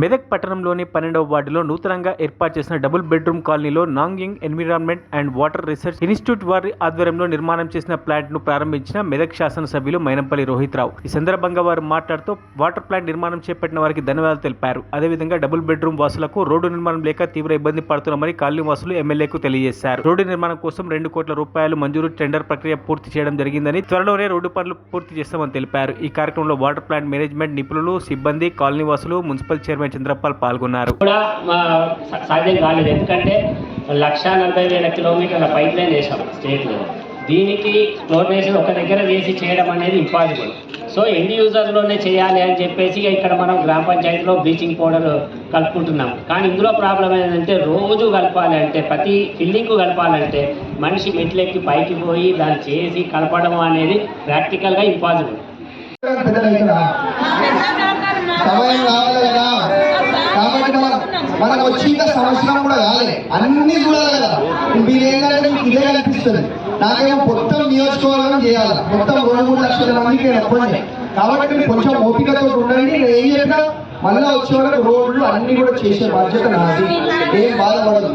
మెదక్ పట్టణంలోని పన్నెండవ వార్డులో నూతనంగా ఏర్పాటు చేసిన డబుల్ బెడ్రూమ్ కాలనీలో Nanjing environment and water research institute వారి ఆధ్వర్యంలో నిర్మాణం చేసిన ప్లాంట్ను ప్రారంభించిన మెదక్ శాసనసభ్యులు మైనంపల్లి రోహిత్ రావు. ఈ సందర్భంగా వారు మాట్లాడుతూ వాటర్ ప్లాంట్ నిర్మాణం చేపట్టిన వారికి ధన్యవాదాలు తెలిపారు. అదేవిధంగా డబుల్ బెడ్రూమ్ వాసులకు రోడ్డు నిర్మాణం లేక తీవ్ర ఇబ్బంది పడుతున్నామని కాలనీ వాసులు ఎమ్మెల్యేకు తెలియజేశారు. రోడ్డు నిర్మాణం కోసం రెండు కోట్ల రూపాయలు మంజూరు టెండర్ ప్రక్రియ పూర్తి చేయడం జరిగిందని త్వరలోనే రోడ్డు పనులు పూర్తి చేస్తామని తెలిపారు. ఈ కార్యక్రమంలో వాటర్ ప్లాంట్ మేనేజ్మెంట్ నిపుణులు సిబ్బంది కాలనీ వాసులు మున్సిపల్ చైర్మన్ చంద్రపాల్ పాల్గొన్నారు. కూడా సాధ్యం కాలేదు. ఎందుకంటే లక్ష నలభై వేల కిలోమీటర్ల పైప్ లైన్ వేసాం స్టేట్లో. దీనికి క్లోరినేషన్ ఒక దగ్గర వేసి చేయడం అనేది ఇంపాసిబుల్. సో ఎండ్ యూజర్లోనే చేయాలి అని చెప్పేసి ఇక్కడ మనం గ్రామ పంచాయతీలో బ్లీచింగ్ పౌడర్ కలుపుకుంటున్నాం. కానీ ఇందులో ప్రాబ్లం ఏంటంటే రోజు కలపాలి అంటే ప్రతి ఫిల్లింగ్ కలపాలంటే మనిషి మెట్లెక్కి పైకి పోయి దాన్ని చేసి కలపడం అనేది ప్రాక్టికల్గా ఇంపాసిబుల్. సమయం రావాలి కదా. మనకు వచ్చి ఇంకా సంవత్సరం కూడా కాలే. అన్ని చూడాలి కదా. మీరు ఏంటంటే మీకు ఇదే కనిపిస్తుంది. నాకేమో మొత్తం నియోజకవర్గం చేయాలి. మొత్తం రెండు మూడు లక్షల మందికి నేను ఒక్కడినే. కాబట్టి మీరు కొంచెం ఓపికతో ఉండండి. నేను ఏం చెప్పినా మళ్ళీ వచ్చే వరకు రోడ్లు అన్ని కూడా చేసే బాధ్యత నాది. ఏం బాధపడదు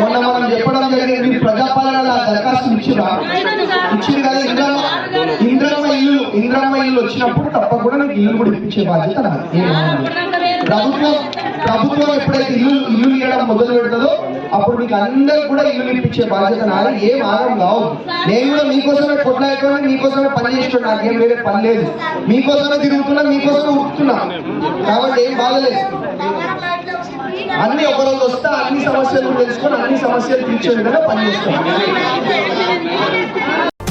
మొన్న మనం చెప్పడం జరిగింది ప్రజాపాలన దరఖాస్తు ఇచ్చిరా ఇచ్చింది కదా ఇంకా ఇంద్రమ్మ ఇల్లు వచ్చినప్పుడు తప్పకుండా మీకు ఇల్లు కూడా ఇప్పించే బాధ్యత నాది. ప్రభుత్వం ప్రభుత్వం ఎప్పుడైతే ఇల్లు ఇల్లు ఇవ్వడం మొదలు పెడుతుందో అప్పుడు మీకు అందరికి కూడా ఇల్లు ఇప్పించే బాధ్యత నాది. ఏం ఆగం కావు. నేను కూడా మీకోసమే కొట్లాడుతున్నా మీకోసమే పని చేస్తున్నా. నాకేం వేరే పని లేదు. మీకోసమే తిరుగుతున్నా మీకోసమే ఉడుతున్నా కాబట్టి ఏం బాధలేదు. అన్ని ఒకరోజు వస్తా అన్ని సమస్యలు తెలుసుకొని అన్ని సమస్యలు తీర్చే విధంగా పనిచేస్తాం